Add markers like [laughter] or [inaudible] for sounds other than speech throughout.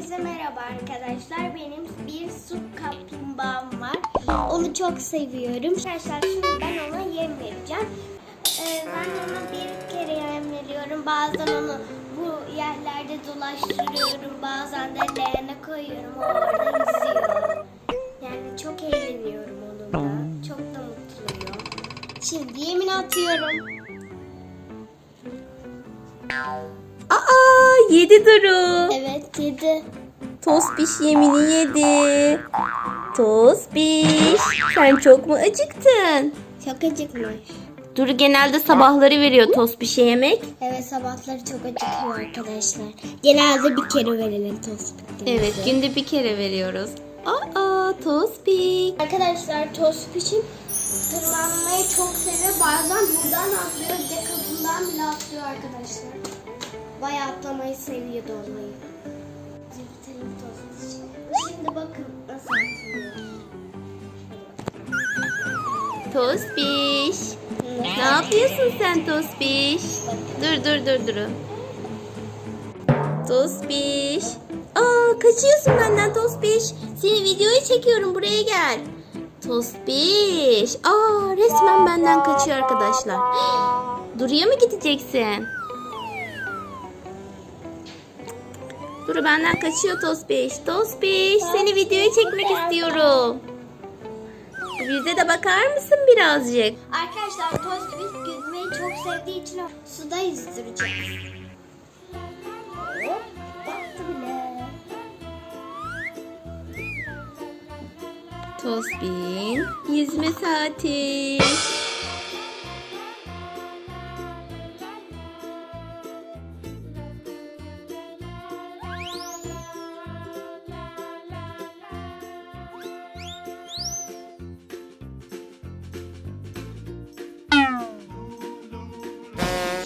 Herkese merhaba arkadaşlar. Benim bir su kaplumbağam var. Onu çok seviyorum. Arkadaşlar şimdi ben ona yem vereceğim. Ee, ben ona bir kere yem veriyorum. Bazen onu bu yerlerde dolaştırıyorum. Bazen de leğene koyuyorum. O orada yüzüyor. Yani çok eğleniyorum onunla. Çok da mutluyum. Şimdi yemini atıyorum. Aa yedi Duru. Evet yedi. Tospiş yemini yedi. Tospiş sen çok mu acıktın? Çok acıkmış. Duru genelde sabahları veriyor Tospiş'e yemek. Evet sabahları çok acıkıyor arkadaşlar. Genelde bir kere verelim tost bittiğimizde. Evet günde bir kere veriyoruz. Aa Tospiş. Arkadaşlar tost için tırmanmayı çok seviyor. Bazen buradan atlıyor. Bir de kapından bile atlıyor arkadaşlar. Bayağı atlamayı seviyor dolmayı. Bitirelim tost için. Şimdi bakın nasıl atlıyor. Tospiş. Ne yapıyorsun sen Tospiş? Dur dur dur dur. Tospiş. Aa kaçıyorsun benden Tospiş. Seni videoya çekiyorum buraya gel. Tospiş. Aa resmen benden kaçıyor arkadaşlar. [gasps] Duru'ya mı gideceksin? Duru benden kaçıyor Tospiş. Tospiş seni videoya çekmek istiyorum. Bize de bakar mısın birazcık? Arkadaşlar tost biz yüzmeyi çok sevdiği için suda yüzdüreceğiz. Tosbin yüzme saati.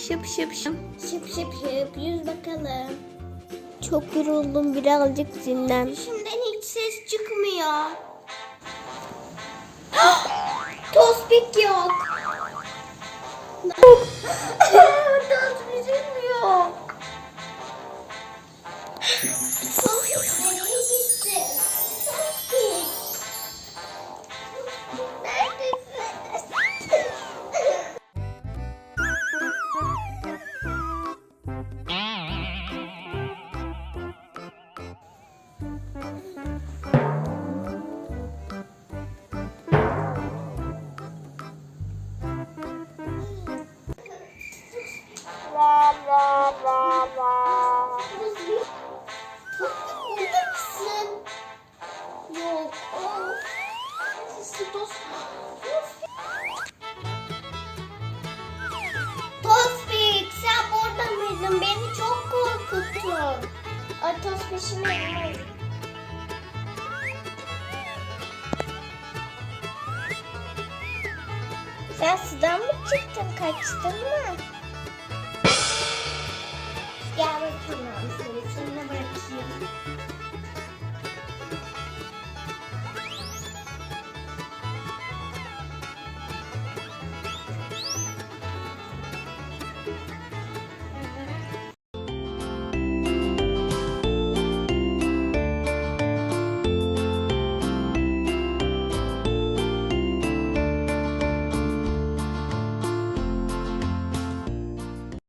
Şıp şıp şıp. Şıp şıp şıp yüz bakalım. Çok yoruldum birazcık dinlen. Şimdiden hiç ses çıkmıyor. [gasps] Tospik yok. Yok. [laughs] Tospik yok. [laughs] Sesi dost. Tospik sen burada mıydın? Beni çok korkuttun. Ay Tospik'imi yemeyin. Sen sudan mı çıktın? Kaçtın mı?